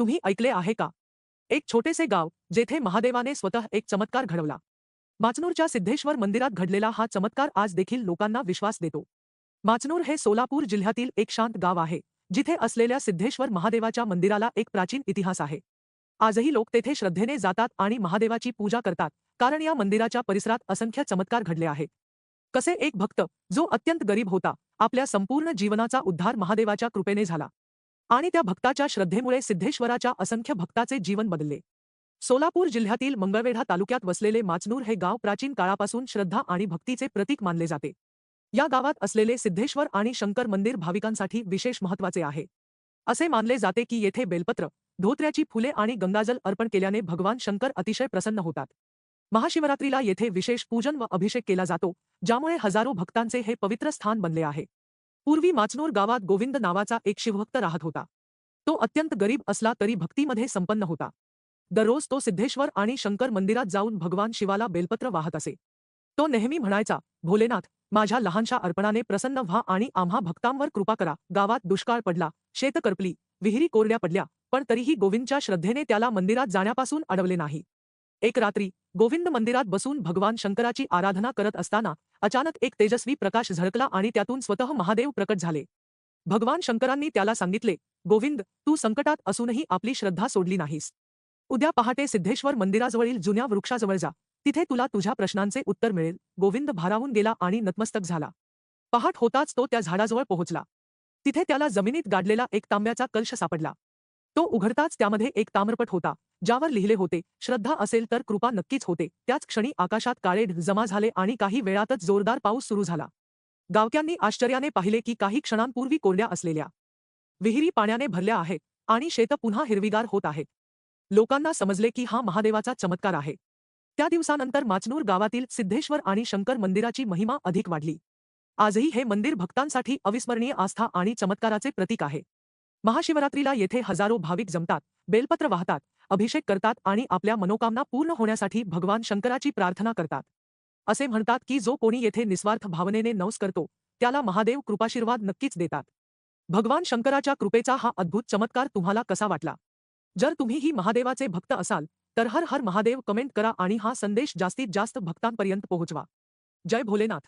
तुम्ही ऐकले आहे का? एक छोटेसे गाव जेथे महादेवाने स्वतः एक चमत्कार घडवला. माचनूरच्या सिद्धेश्वर मंदिरात घडलेला हा चमत्कार आज देखील लोकांना विश्वास देतो. माचनूर हे सोलापूर जिल्ह्यातील एक शांत गाव आहे जिथे असलेल्या सिद्धेश्वर महादेवाच्या मंदिराला एक प्राचीन इतिहास आहे. आजही लोक तेथे श्रद्धेने जातात आणि महादेवाची पूजा करतात कारण या मंदिराच्या परिसरात असंख्य चमत्कार घडले आहेत. कसे एक भक्त जो अत्यंत गरीब होता आपल्या संपूर्ण जीवनाचा उद्धार महादेवाच्या कृपेने झाला. आणि त्या भक्ताच्या श्रद्धेमुळे सिद्धेश्वराच्या असंख्य भक्ताचे जीवन बदलले. सोलापूर जिल्ह्यातील मंगळवेढा तालुक्यात वसलेले माचनूर हे गाव प्राचीन काळापासून श्रद्धा आणि भक्तीचे प्रतीक मानले जाते. या गावात असलेले सिद्धेश्वर आणि शंकर मंदिर भाविकांसाठी विशेष महत्त्वाचे आहे. असे मानले जाते की येथे बेलपत्र धोत्र्याची फुले आणि गंगाजल अर्पण केल्याने भगवान शंकर अतिशय प्रसन्न होतात. महाशिवरात्रीला येथे विशेष पूजन व अभिषेक केला जातो ज्यामुळे हजारो भक्तांचे हे पवित्र स्थान बनले आहे. पूर्वी माचनूर गावात गोविंद नावाचा एक शिवभक्त राहत होता. तो अत्यंत गरीब असला तरी भक्तीमध्ये संपन्न होता. दररोज तो सिद्धेश्वर आणि शंकर मंदिरात जाऊन भगवान शिवाला बेलपत्र वाहत असे. तो नेहमी म्हणायचा भोलेनाथ माझ्या लहानशा अर्पणाने प्रसन्न व्हा आणि आम्हा भक्तांवर कृपा करा. गावात दुष्काळ पडला शेत करपली विहिरी कोरड्या पडल्या पण तरीही गोविंदच्या श्रद्धेने त्याला मंदिरात जाण्यापासून अडवले नाही. एक रात्री गोविंद मंदिरात बसून भगवान शंकराची आराधना करत असताना अचानक एक तेजस्वी प्रकाश झळकला आणि त्यातून स्वतः महादेव प्रकट झाले. भगवान शंकरांनी त्याला सांगितले गोविंद तू संकटात असूनही आपली श्रद्धा सोडली नाहीस. उद्या पहाटे सिद्धेश्वर मंदिराजवळील जुन्या वृक्षाजवळ जा. तिथे तुला तुझ्या प्रश्नांचे उत्तर मिळेल. गोविंद भारावून गेला आणि नतमस्तक झाला. पहाट होताच तो त्या झाडाजवळ पोहोचला. तिथे त्याला जमिनीत गाडलेला एक तांब्याचा कलश सापडला. तो उघडताच त्यामध्ये एक ताम्रपट होता. ज्यावर लिहिले होते श्रद्धा असेल तर कृपा नक्कीच होते. त्याच क्षणी आकाशात काळे जमा झाले आणि काही वेळातच जोरदार पाऊस सुरू झाला. गावक्यांनी आश्चर्याने पाहिले की काही क्षणांपूर्वी कोरड्या असलेल्या विहिरी पाण्याने भरल्या आहेत आणि शेत पुन्हा हिरवीगार होत आहेत. लोकांना समजले की हा महादेवाचा चमत्कार आहे. त्या दिवसानंतर माचनूर गावातील सिद्धेश्वर आणि शंकर मंदिराची महिमा अधिक वाढली. आजही हे मंदिर भक्तांसाठी अविस्मरणीय आस्था आणि चमत्काराचे प्रतीक आहे. महाशिवरात्रीला येथे हजारो भाविक जमतात बेलपत्र वाहतात अभिषेक करतात आणि आपल्या मनोकामना पूर्ण होण्यासाठी भगवान शंकराची प्रार्थना करतात. असे म्हणतात की जो कोणी येथे निस्वार्थ भावनेने नवस करतो त्याला महादेव कृपाशीर्वाद नक्कीच देतात. भगवान शंकराच्या कृपेचा हा अद्भुत चमत्कार तुम्हाला कसा वाटला? जर तुम्हीही महादेवाचे भक्त असाल तर हर हर महादेव कमेंट करा आणि हा संदेश जास्तीत जास्त भक्तांपर्यंत पोहोचवा. जय भोलेनाथ.